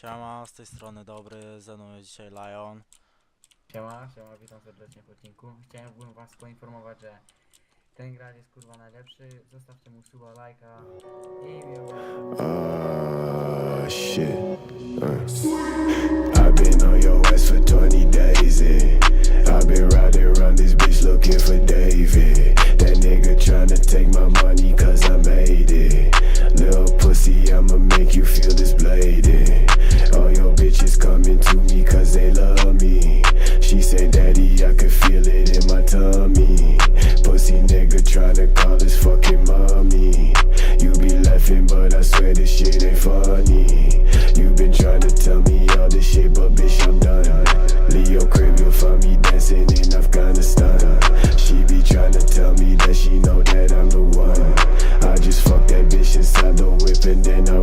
Siema, z tej strony dobry, ze mną jest dzisiaj Lion. Siema, siema, witam serdecznie w odcinku. Chciałem was poinformować, że ten gracz jest kurwa najlepszy. Zostawcie mu suba, lajka i miło. Uh, shit. Uh. I've been riding around this bitch looking for David. That nigga tryna take my money cause I made it. Little pussy, I'ma make you feel this bladed. She said, Daddy, I could feel it in my tummy. Pussy nigga tryna call his fucking mommy. You be laughing, but I swear this shit ain't funny. You been tryna tell me all this shit, but bitch, I'm done. Leo crib, you'll find me dancing in Afghanistan. She be tryna tell me that she know that I'm the one. I just fuck that bitch inside the whip and then I